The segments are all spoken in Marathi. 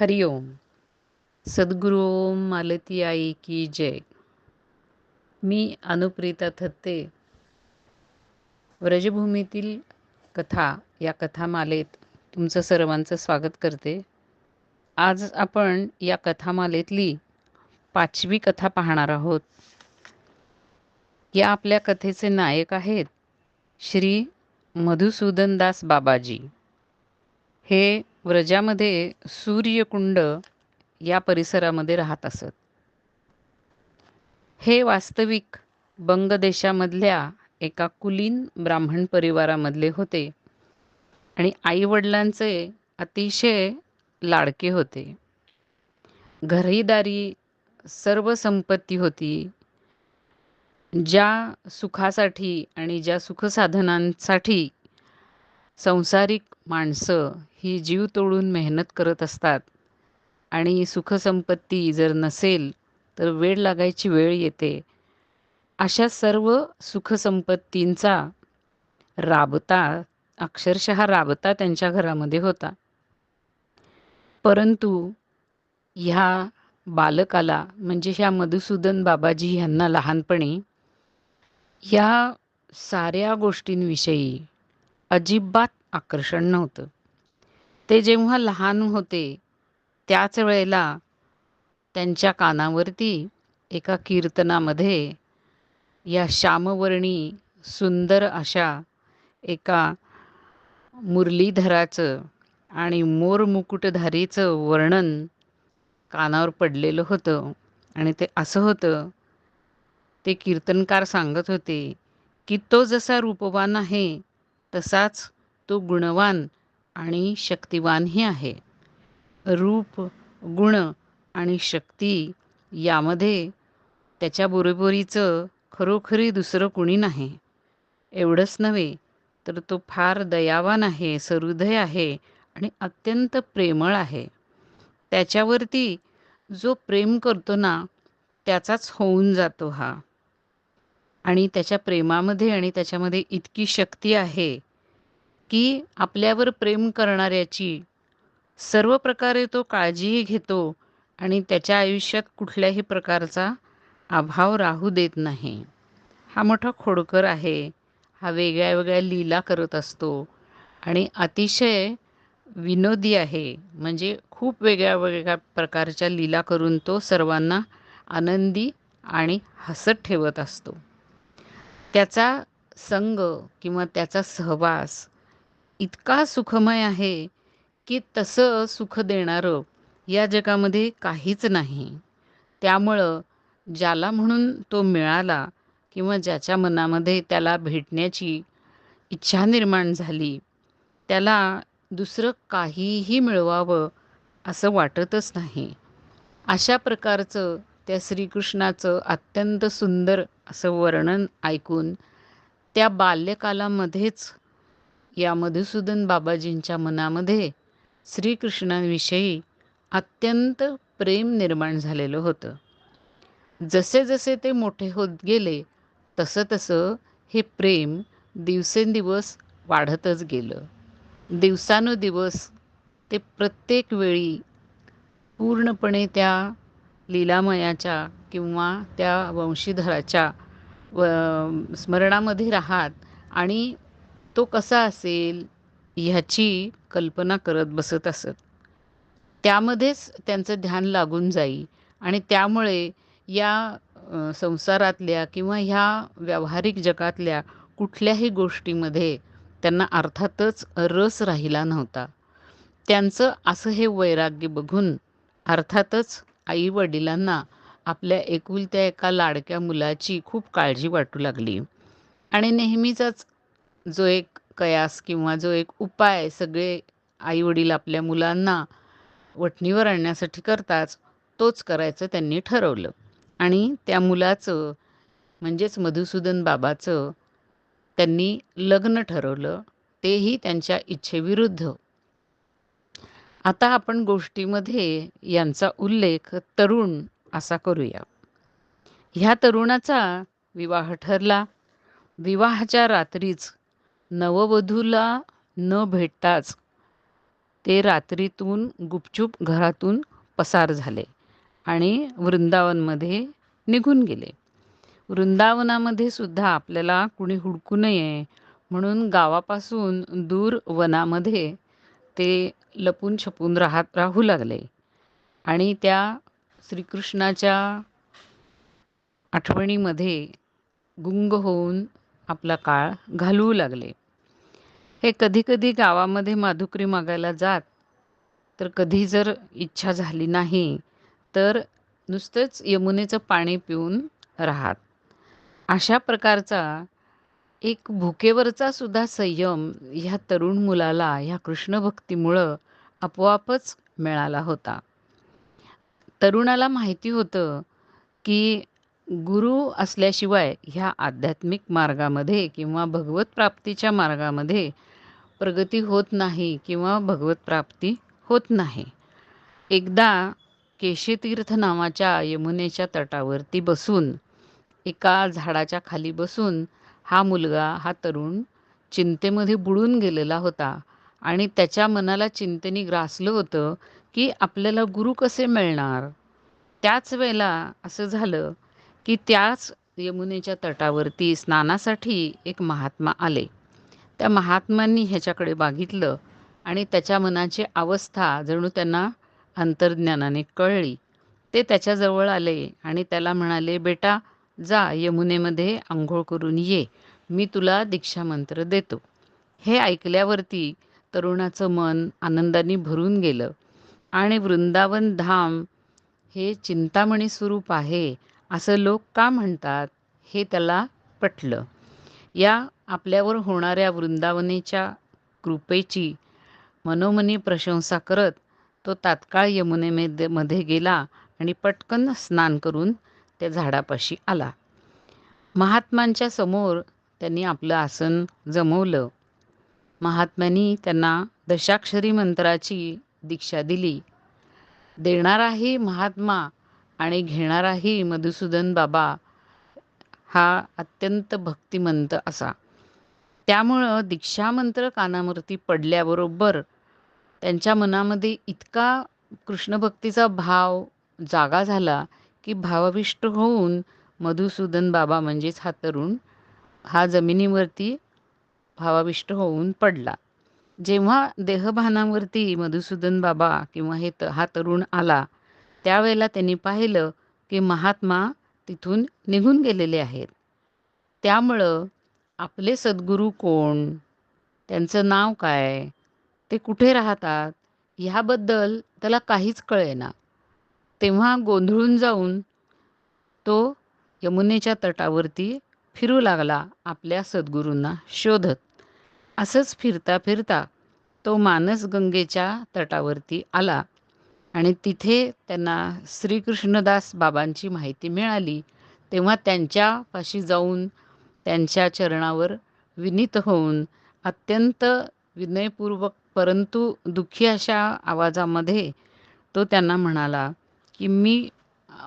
हरिओम सद्गुरू ओम मालती आई की जय. मी अनुप्रिता थत्ते. व्रजभूमीतील कथा या कथामालेत तुमचं सर्वांचं स्वागत करते. आज आपण या कथामालेतली पाचवी कथा पाहणार आहोत. या आपल्या कथेचे नायक आहेत श्री मधुसूदन दास बाबाजी. हे व्रजामध्ये सूर्यकुंड या परिसरामध्ये राहत असत. हे वास्तविक बंगदेशामधल्या एका कुलीन ब्राह्मण परिवारामधले होते आणि आईवडिलांचे अतिशय लाडके होते. घरीदारी सर्व संपत्ती होती. ज्या सुखासाठी आणि ज्या सुखसाधनांसाठी संसारिक माणसं ही जीव तोडून मेहनत करत असतात. आणि सुखसंपत्ती जर नसेल तर वेळ लागायची वेळ येते. अशा सर्व सुखसंपत्तींचा राबता अक्षरशः राबता त्यांच्या घरामध्ये होता. परंतु ह्या बालकाला म्हणजे ह्या मधुसूदन बाबाजी ह्यांना लहानपणी या साऱ्या गोष्टींविषयी अजिबात आकर्षण नव्हतं. ते जेव्हा लहान होते त्याच वेळेला त्यांच्या कानावरती एका कीर्तनामध्ये या श्यामवर्णी सुंदर अशा एका मुरलीधराचं आणि मोर मुकुटधारीचं वर्णन कानावर पडलेलं होतं. आणि ते असं होतं ते कीर्तनकार सांगत होते की तो जसा रूपवान आहे तसाच तो गुणवान आणि शक्तिवानही आहे. रूप गुण आणि शक्ती यामध्ये त्याच्या बरोबरीचं खरोखरी दुसरं कुणी नाही. एवढंच नव्हे तर तो फार दयावान आहे सहृदय आहे आणि अत्यंत प्रेमळ आहे. त्याच्यावरती जो प्रेम करतो ना त्याचाच होऊन जातो हा. आणि त्याच्या प्रेमामध्ये आणि त्याच्यामध्ये इतकी शक्ती आहे की आपल्यावर प्रेम करणाऱ्याची सर्व प्रकारे तो काळजीही घेतो आणि त्याच्या आयुष्यात कुठल्याही प्रकारचा अभाव राहू देत नाही. हा मोठा खोडकर आहे. हा वेगळ्या वेगळ्या लीला करत असतो आणि अतिशय विनोदी आहे. म्हणजे खूप वेगळ्या वेगळ्या प्रकारच्या लीला करून तो सर्वांना आनंदी आणि हसत ठेवत असतो. त्याचा संग किंवा त्याचा सहवास इतका सुखमय आहे की तसं सुख देणारं या जगामध्ये काहीच नाही. त्यामुळं ज्याला म्हणून तो मिळाला किंवा ज्याच्या मनामध्ये त्याला भेटण्याची इच्छा निर्माण झाली त्याला दुसरं काहीही मिळवावं असं वाटतच नाही. अशा प्रकारचं त्या श्रीकृष्णाचं अत्यंत सुंदर असं वर्णन ऐकून त्या बाल्यकालामध्येच या मधुसूदन बाबाजींच्या मनामध्ये श्रीकृष्णांविषयी अत्यंत प्रेम निर्माण झालेलं होतं. जसे जसे ते मोठे होत गेले तसं तसं हे प्रेम दिवसेंदिवस वाढतच गेलं. दिवसानुदिवस ते प्रत्येक वेळी पूर्णपणे त्या लीलामयाच्या किंवा त्या वंशीधराच्या व स्मरणामध्ये राहत आणि तो कसा असेल ह्याची कल्पना करत बसत असत. त्यामध्येच त्यांचं ध्यान लागून जाई आणि त्यामुळे या संसारातल्या किंवा ह्या व्यावहारिक जगातल्या कुठल्याही गोष्टीमध्ये त्यांना अर्थातच रस राहिला नव्हता. त्यांचं असं हे वैराग्य बघून अर्थातच आई वडिलांना आपल्या एकुलत्या एका लाडक्या मुलाची खूप काळजी वाटू लागली. आणि नेहमीचाच जो एक कयास किंवा जो एक उपाय सगळे आईवडील आपल्या मुलांना वठणीवर आणण्यासाठी करताच तोच करायचं त्यांनी ठरवलं. आणि त्या मुलाचं म्हणजेच मधुसूदन बाबाचं त्यांनी लग्न ठरवलं तेही त्यांच्या इच्छेविरुद्ध. आता आपण गोष्टीमध्ये यांचा उल्लेख तरुण असा करूया. ह्या तरुणाचा विवाह ठरला. विवाहाच्या रात्रीच नववधूला न भेटताच ते रात्रीतून गुपचूप घरातून पसार झाले आणि वृंदावनमध्ये निघून गेले. वृंदावनामध्ये सुद्धा आपल्याला कुणी हुडकू नये म्हणून गावापासून दूर वनामध्ये ते लपून छपून राहत राहू लागले आणि त्या श्रीकृष्णाच्या आठवणीमध्ये गुंग होऊन आपला काळ घालवू लागले. हे कधीकधी गावामध्ये माधुकरी मागायला जात तर कधी जर इच्छा झाली नाही तर नुसतंच यमुनेचं पाणी पिऊन राहत. अशा प्रकारचा एक भुकेवरचा सुद्धा संयम ह्या तरुण मुलाला ह्या कृष्णभक्तीमुळं आपोआपच मिळाला होता. तरुणाला माहिती होतं की गुरु असल्याशिवाय ह्या आध्यात्मिक मार्गामध्ये किंवा भगवत प्राप्तीच्या मार्गामध्ये प्रगती होत नाही किंवा भगवत प्राप्ती होत नाही. एकदा केशीतीर्थ नावाच्या यमुनेच्या तटावरती बसून एका झाडाच्या खाली बसून हा मुलगा हा तरुण चिंतेमध्ये बुडून गेलेला होता आणि त्याच्या मनाला चिंतेने ग्रासलं होतं की आपल्याला गुरु कसे मिळणार? त्याच वेळेला असं झालं की त्याच यमुनेच्या तटावरती स्नानासाठी एक महात्मा आले. त्या महात्मांनी ह्याच्याकडे बघितलं आणि त्याच्या मनाची अवस्था जणू त्यांना अंतर्ज्ञानाने कळली. ते त्याच्याजवळ आले आणि त्याला म्हणाले बेटा जा यमुनेमध्ये आंघोळ करून ये. मी तुला दीक्षामंत्र देतो. हे ऐकल्यावरती तरुणाचं मन आनंदाने भरून गेलं. आणि वृंदावन धाम हे चिंतामणी स्वरूप आहे असं लोक का म्हणतात हे त्याला पटलं. या आपल्यावर होणाऱ्या वृंदावनेच्या कृपेची मनोमनी प्रशंसा करत तो तात्काळ यमुनेमध्ये मध्ये गेला आणि पटकन स्नान करून त्या झाडापाशी आला. महात्मांच्या समोर त्यांनी आपलं आसन जमवलं. महात्म्यांनी त्यांना दशाक्षरी मंत्राची दीक्षा दिली. देणाराही महात्मा आणि घेणाराही मधुसूदन बाबा हा अत्यंत भक्तिमंत असा. त्यामुळं दीक्षामंत्र कानावरती पडल्याबरोबर त्यांच्या मनामध्ये इतका कृष्णभक्तीचा भाव जागा झाला की भावाविष्ट होऊन मधुसूदन बाबा म्हणजेच हा तरुण हा जमिनीवरती भावाविष्ट होऊन पडला. जेव्हा देहभानावरती मधुसूदन बाबा किंवा हे त हा तरुण आला त्यावेळेला त्यांनी पाहिलं की महात्मा तिथून निघून गेलेले आहेत. त्यामुळं आपले सद्गुरू कोण? त्यांचं नाव काय? ते कुठे राहतात? ह्याबद्दल त्याला काहीच कळेना. तेव्हा गोंधळून जाऊन तो यमुनेच्या तटावरती फिरू लागला आपल्या सद्गुरूंना शोधत. असंच फिरता फिरता तो मानसगंगेच्या तटावरती आला आणि तिथे त्यांना श्रीकृष्णदास बाबांची माहिती मिळाली. तेव्हा त्यांच्यापाशी जाऊन त्यांच्या चरणावर विनीत होऊन अत्यंत विनयपूर्वक परंतु दुःखी अशा आवाजामध्ये तो त्यांना म्हणाला की मी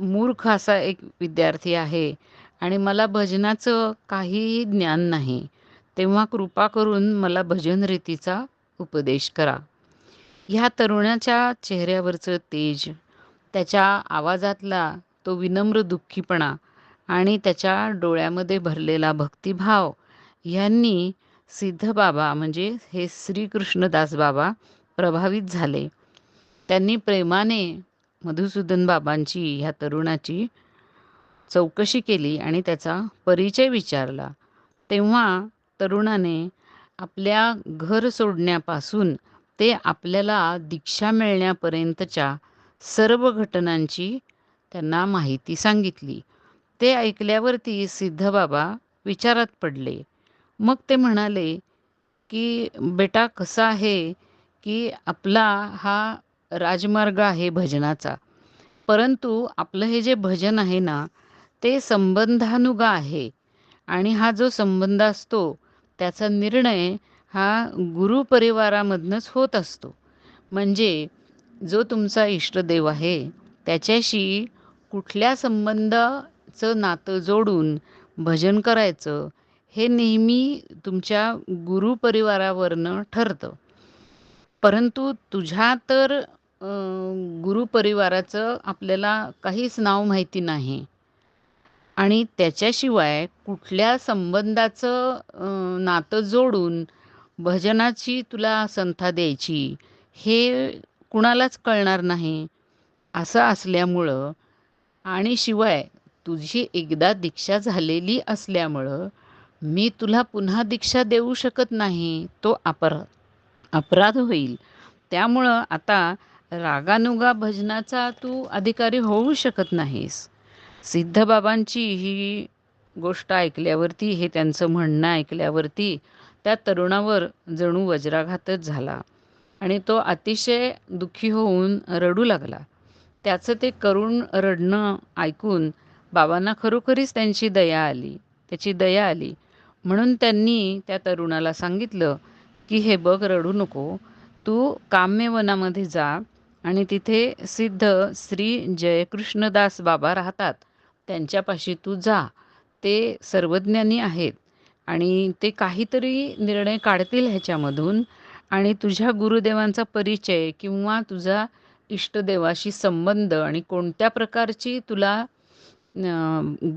मूर्ख असा एक विद्यार्थी आहे आणि मला भजनाचं काहीही ज्ञान नाही. तेव्हा कृपा करून मला भजन रीतीचा उपदेश करा. ह्या तरुणाच्या चेहऱ्यावरचं तेज त्याच्या आवाजातला तो विनम्र दुःखीपणा आणि त्याच्या डोळ्यामध्ये भरलेला भक्तिभाव यांनी सिद्धबाबा म्हणजे हे श्रीकृष्णदास बाबा प्रभावित झाले. त्यांनी प्रेमाने मधुसूदन बाबांची ह्या तरुणाची चौकशी केली आणि त्याचा परिचय विचारला. तेव्हा तरुणाने आपल्या घर सोडण्यापासून ते आपल्याला दीक्षा मिळण्यापर्यंतच्या सर्व घटनांची त्यांना माहिती सांगितली. ते ऐकल्यावरती सिद्धबाबा विचारात पडले. मग ते म्हणाले की बेटा कसा आहे की आपला हा राजमार्ग आहे भजनाचा? परंतु आपलं हे जे भजन आहे ना ते संबंधानुग आहे. आणि हा जो संबंध असतो त्याचा निर्णय हा गुरुपरिवारामधनंच होत असतो. म्हणजे जो तुमचा इष्टदेव आहे त्याच्याशी कुठल्या संबंध चं नातं जोडून भजन करायचं हे नेहमी तुमच्या गुरुपरिवारावरनं ठरतं. परंतु तुझ्या तर गुरुपरिवाराचं आपल्याला काहीच नाव माहिती नाही. आणि त्याच्याशिवाय कुठल्या संबंधाचं नातं जोडून भजनाची तुला संथा द्यायची हे कुणालाच कळणार नाही. असं असल्यामुळं आणि शिवाय तुझी एकदा दीक्षा झालेली असल्यामुळं मी तुला पुन्हा दीक्षा देऊ शकत नाही तो अपर अपराध होईल. त्यामुळं आता रागानुगा भजनाचा तू अधिकारी होऊ शकत नाहीस. सिद्धबाबांची ही गोष्ट ऐकल्यावरती हे त्यांचं म्हणणं ऐकल्यावरती त्या तरुणावर जणू वज्राघातच झाला आणि तो अतिशय दुःखी होऊन रडू लागला. त्याचं ते करुण रडणं ऐकून बाबांना खरोखरीच त्यांची दया आली त्याची दया आली. म्हणून त्यांनी त्या तरुणाला सांगितलं की हे बघ रडू नको. तू काम्यवनामध्ये जा आणि तिथे सिद्ध श्री जयकृष्णदास बाबा राहतात. त्यांच्यापाशी तू जा. ते सर्वज्ञानी आहेत आणि ते काहीतरी निर्णय काढतील ह्याच्यामधून आणि तुझ्या गुरुदेवांचा परिचय किंवा तुझा इष्टदेवाशी संबंध आणि कोणत्या प्रकारची तुला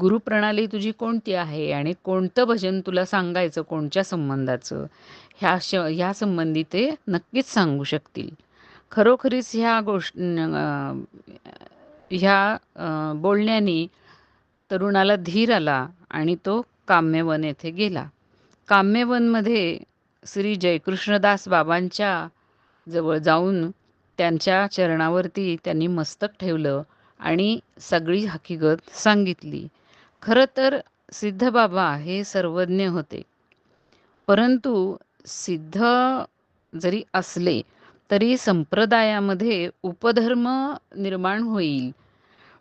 गुरुप्रणाली तुझी कोणती आहे आणि कोणतं भजन तुला सांगायचं कोणत्या संबंधाचं? ह्या श ह्या संबंधी ते नक्कीच सांगू शकतील. खरोखरीच ह्या गोष्ट ह्या बोलण्याने तरुणाला धीर आला आणि तो काम्यवन येथे गेला. काम्यवनमध्ये श्री जयकृष्णदास बाबांच्या जवळ जाऊन त्यांच्या चरणावरती त्यांनी मस्तक ठेवलं. आणि सगळी हकीकत सांगितली. खरं तर सिद्धबाबा हे सर्वज्ञ होते. परंतु सिद्ध जरी असले तरी संप्रदायामध्ये उपधर्म निर्माण होईल.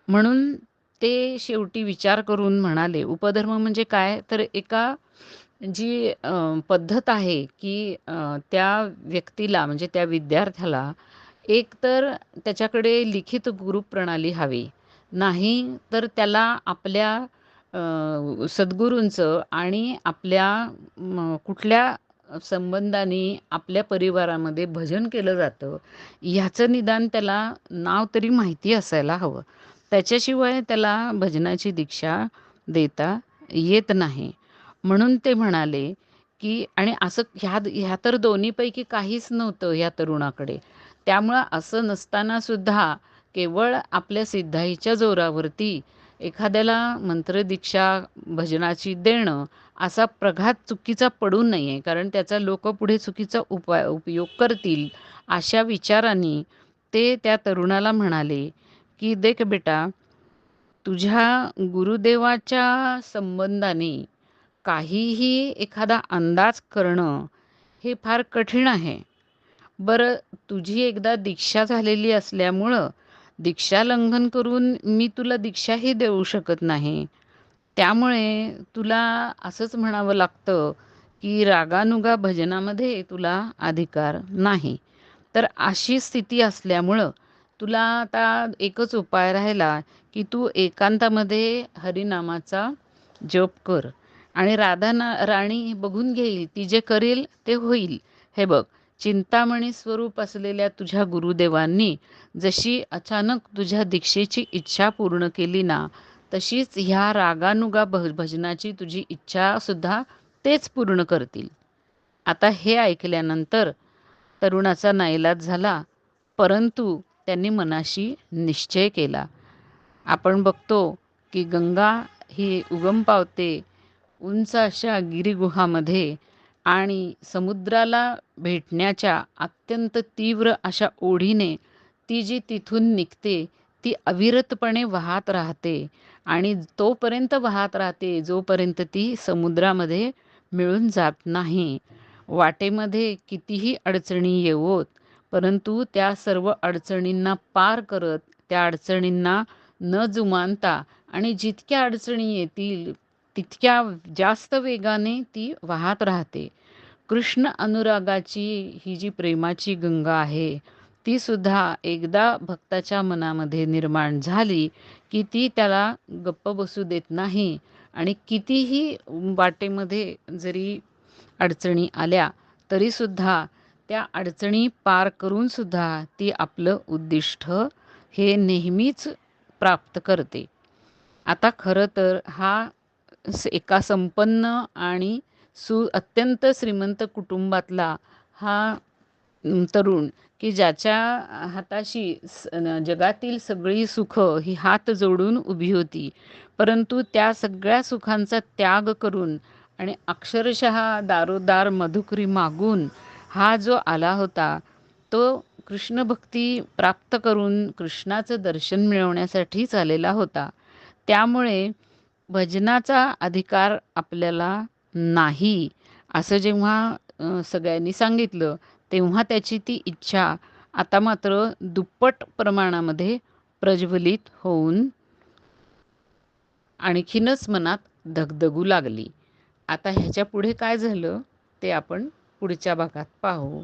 म्हणून ते शेवटी विचार करून म्हणाले उपधर्म म्हणजे काय? तर एका जी पद्धत आहे की त्या व्यक्तीला म्हणजे त्या विद्यार्थ्याला एक तर त्याच्याकडे लिखित गुरुप्रणाली हवी. नाही तर त्याला आपल्या सद्गुरूंचं आणि आपल्या कुठल्या संबंधाने आपल्या परिवारामध्ये भजन केलं जातं ह्याचं निदान त्याला नाव तरी माहिती असायला हवं. त्याच्याशिवाय त्याला भजनाची दीक्षा देता येत नाही. म्हणून ते म्हणाले की आणि असं ह्या ह्या तर दोन्हीपैकी काहीच नव्हतं ह्या तरुणाकडे. त्यामुळं असं नसतानासुद्धा केवळ आपल्या सिद्धाईच्या जोरावरती एखाद्याला मंत्रदीक्षा भजनाची देणं असा प्रघात चुकीचा पडू नये कारण त्याचा लोक पुढे चुकीचा उपाय उपयोग करतील अशा विचारांनी ते त्या तरुणाला म्हणाले की देख बेटा तुझ्या गुरुदेवाच्या संबंधाने काहीही एखादा अंदाज करणं हे फार कठीण आहे. बरं तुझी एकदा दीक्षा झालेली असल्यामुळं दीक्षा लंघन करून मी तुला दीक्षाही देऊ शकत नाही. त्यामुळे तुला असंच म्हणावं लागतं की रागानुगा भजनामध्ये तुला अधिकार नाही. तर अशी स्थिती असल्यामुळं तुला आता एकच उपाय राहिला की तू एकांतामध्ये हरिनामाचा जप कर. आणि राधा ना राणी बघून घेईल ती जे करेल ते होईल. हे बघ चिंतामणी स्वरूप असलेल्या तुझ्या गुरुदेवांनी जशी अचानक तुझ्या दीक्षेची इच्छा पूर्ण केली ना तशीच ह्या रागानुगा भजनाची तुझी इच्छासुद्धा तेच पूर्ण करतील. आता हे ऐकल्यानंतर तरुणाचा नाईलाज झाला परंतु त्यांनी मनाशी निश्चय केला. आपण बघतो की गंगा ही उगम पावते उंच अशा गिरिगुहामध्ये आणि समुद्राला भेटण्याच्या अत्यंत तीव्र अशा ओढीने ती जी तिथून निघते ती अविरतपणे वाहत राहते आणि तोपर्यंत वाहत राहते जोपर्यंत ती समुद्रामध्ये मिळून जात नाही. वाटेमध्ये कितीही अडचणी येवोत परंतु त्या सर्व अडचणींना पार करत त्या अडचणींना न जुमानता आणि जितक्या अडचणी येतील तितक्या जास्त वेगाने ती वाहत राहते. कृष्ण अनुरागाची ही जी प्रेमाची गंगा आहे ती सुद्धा एकदा भक्ताच्या मनामध्ये निर्माण झाली की ती त्याला गप्प बसू देत नाही आणि कितीही वाटेमध्ये जरी अडचणी आल्या तरीसुद्धा त्या अडचणी पार करून सुद्धा ती आपलं उद्दिष्ट हे नेहमीच प्राप्त करते. आता खरं तर हा एका संपन्न आणि सु अत्यंत श्रीमंत कुटुंबातला हा तरुण की ज्याच्या हाताशी जगातील सगळी सुखं ही हात जोडून उभी होती. परंतु त्या सगळ्या सुखांचा त्याग करून आणि अक्षरशः दारोदार मधुकरी मागून हा जो आला होता तो कृष्णभक्ती प्राप्त करून कृष्णाचं दर्शन मिळवण्यासाठीच आलेला होता. त्यामुळे भजनाचा अधिकार आपल्याला नाही. असं जेव्हा सगळ्यांनी सांगितलं तेव्हा त्याची ती इच्छा आता मात्र दुप्पट प्रमाणामध्ये प्रज्वलित होऊन आणखीनच मनात धगधगू लागली. आता ह्याच्या पुढे काय झालं ते आपण पुढच्या भागात पाहू.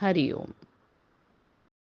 हरिओम.